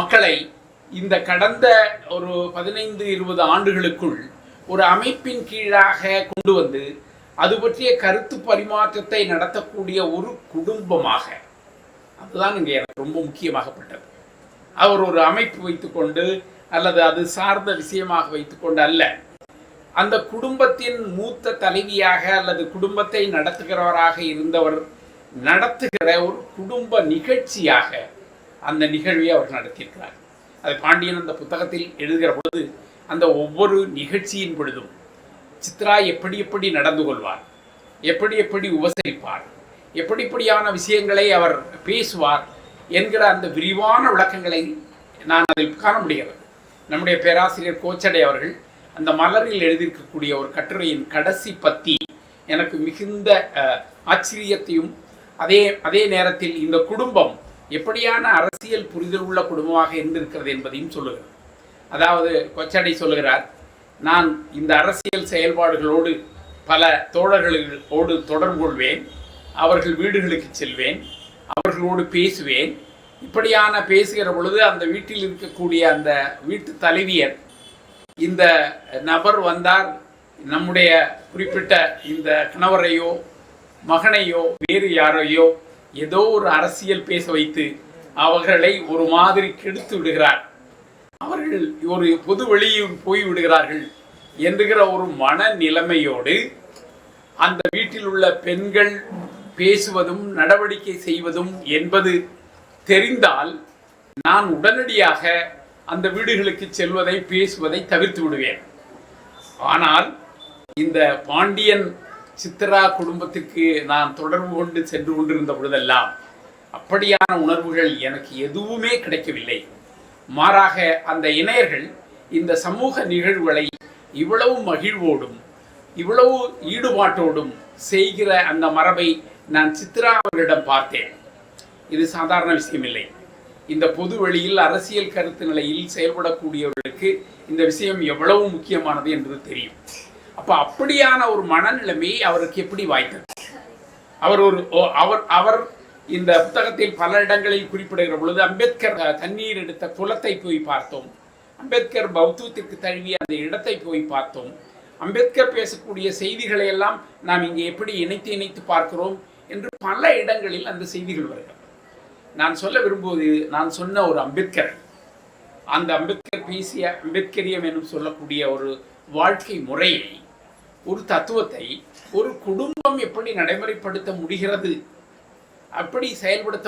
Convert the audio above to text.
மக்களை இந்த கடந்த ஒரு பதினைந்து இருபது ஆண்டுகளுக்குள் ஒரு அமைப்பின் கீழாக கொண்டு வந்து அது பற்றிய கருத்து பரிமாற்றத்தை நடத்தக்கூடிய ஒரு குடும்பமாக. அதுதான் இங்கே எனக்கு ரொம்ப முக்கியமாகப்பட்டது அவர் ஒரு அமைப்பு வைத்துக்கொண்டு அல்லது அது சார்ந்த விஷயமாக வைத்துக்கொண்டு அல்ல. அந்த குடும்பத்தின் மூத்த தலைவியாக அல்லது குடும்பத்தை நடத்துகிறவராக இருந்தவர் நடத்துகிற ஒரு குடும்ப நிகழ்ச்சியாக அந்த நிகழ்வை அவர் நடத்தியிருக்கிறார் அது பாண்டியன் அந்த புத்தகத்தில் எழுதுகிற பொழுது அந்த ஒவ்வொரு நிகழ்ச்சியின் பொழுதும் சித்ரா எப்படி எப்படி நடந்து கொள்வார் எப்படி எப்படி உபசரிப்பார் எப்படி எப்படியான விஷயங்களை அவர் பேசுவார் என்கிற அந்த விரிவான விளக்கங்களை நான் அதில் காண முடிகிறது. நம்முடைய பேராசிரியர் கோச்சடை அவர்கள் அந்த மலரில் எழுதியிருக்கக்கூடிய ஒரு கட்டுரையின் கடைசி பத்தி எனக்கு மிகுந்த ஆச்சரியத்தையும் அதே அதே நேரத்தில் இந்த குடும்பம் எப்படியான அரசியல் புரிதல் உள்ள குடும்பமாக இருந்திருக்கிறது என்பதையும் சொல்லுகிறது அதாவது கொச்சடை சொல்லுகிறார் நான் இந்த அரசியல் செயல்பாடுகளோடு பல தோழர்களோடு தொடர்பு கொள்வேன் அவர்கள் வீடுகளுக்கு செல்வேன் அவர்களோடு பேசுவேன். இப்படியான பேசுகிற பொழுது அந்த வீட்டில் இருக்கக்கூடிய அந்த வீட்டு தலைவியர் இந்த நபர் வந்தார் நம்முடைய குறிப்பிட்ட இந்த கணவரையோ மகனையோ வேறு யாரையோ ஏதோ ஒரு அரசியல் பேச வைத்து அவர்களை ஒரு மாதிரி கெடுத்து விடுகிறார். அவர்கள் ஒரு பொது வெளியில் போய் விடுகிறார்கள் என்கிற ஒரு மன நிலைமையோடு அந்த வீட்டில் உள்ள பெண்கள் பேசுவதும் நடவடிக்கை செய்வதும் என்பது தெரிந்தால் நான் உடனடியாக அந்த வீடுகளுக்கு செல்வதை பேசுவதை தவிர்த்து விடுவேன். ஆனால் இந்த பாண்டியன் சித்ரா குடும்பத்திற்கு நான் தொடர்பு கொண்டு சென்று கொண்டிருந்த பொழுதெல்லாம் அப்படியான உணர்வுகள் எனக்கு எதுவுமே கிடைக்கவில்லை. மாறாக அந்த இணையர்கள் இந்த சமூக நிகழ்வுகளை இவ்வளவு மகிழ்வோடும் இவ்வளவு ஈடுபாட்டோடும் செய்கிற அந்த மரபை நான் சித்ரா அவர்களிடம் பார்த்தேன். இது சாதாரண விஷயம் இல்லை இந்த பொது வெளியில் அரசியல் கருத்து நிலையில் செயல்படக்கூடியவர்களுக்கு இந்த விஷயம் எவ்வளவு முக்கியமானது என்பது தெரியும். அப்போ அப்படியான ஒரு மனநிலைமை அவருக்கு எப்படி வாய்த்தது? அவர் ஒரு அவர் அவர் இந்த புத்தகத்தில் பல இடங்களில் குறிப்பிடுகிற பொழுது அம்பேத்கர் தண்ணீர் எடுத்த குளத்தை போய் பார்த்தோம். அம்பேத்கர் பௌத்தத்திற்கு தழுவிய அந்த இடத்தை போய் பார்த்தோம். அம்பேத்கர் பேசக்கூடிய செய்திகளை எல்லாம் நாம் இங்கே எப்படி இணைத்து இணைத்து பார்க்கிறோம் என்று பல இடங்களில் அந்த செய்திகள் வருகிறது. நான் சொல்ல விரும்புவது நான் சொன்ன ஒரு அம்பேத்கர். அந்த அம்பேத்கர் பேசிய அம்பேத்கரியம் எனும் சொல்லக்கூடிய ஒரு வாழ்க்கை முறையை ஒரு தத்துவத்தை ஒரு குடும்பம் எப்படி நடைமுறைப்படுத்த முடிகிறது அப்படி செயல்படுத்த